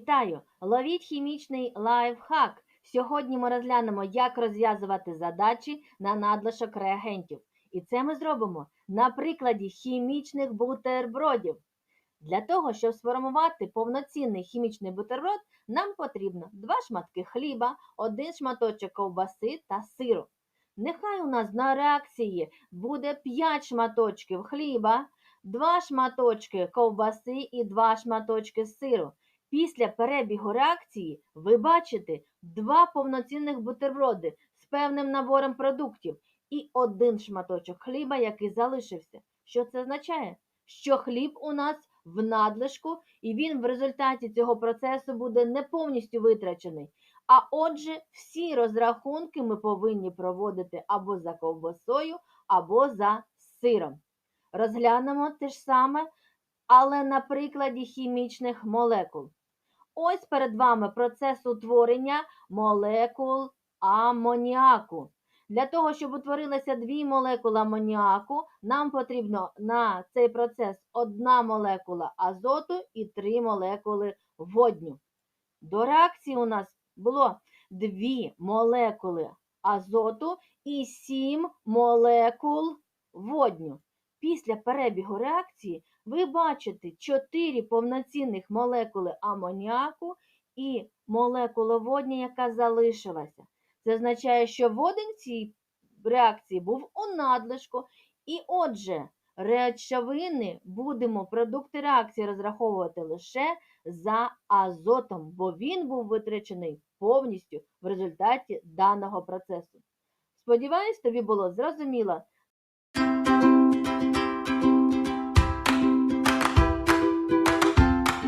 Вітаю! Ловіть хімічний лайфхак. Сьогодні ми розглянемо, як розв'язувати задачі на надлишок реагентів. І це ми зробимо на прикладі хімічних бутербродів. Для того, щоб сформувати повноцінний хімічний бутерброд, нам потрібно 2 шматки хліба, 1 шматочок ковбаси та сиру. Нехай у нас на реакції буде 5 шматочків хліба, 2 шматочки ковбаси і 2 шматочки сиру. Після перебігу реакції ви бачите два повноцінних бутерброди з певним набором продуктів і один шматочок хліба, який залишився. Що це означає? Що хліб у нас в надлишку, і він в результаті цього процесу буде не повністю витрачений. А отже, всі розрахунки ми повинні проводити або за ковбасою, або за сиром. Розглянемо те ж саме, але на прикладі хімічних молекул. Ось перед вами процес утворення молекул амоніаку. Для того, щоб утворилися дві молекули амоніаку, нам потрібно на цей процес одна молекула азоту і три молекули водню. До реакції у нас було дві молекули азоту і сім молекул водню. Після перебігу реакції ви бачите 4 повноцінних молекули амоніаку і молекула водня, яка залишилася. Це означає, що водень цій реакції був у надлишку. І отже, речовини будемо продукти реакції розраховувати лише за азотом, бо він був витрачений повністю в результаті даного процесу. Сподіваюсь, тобі було зрозуміло.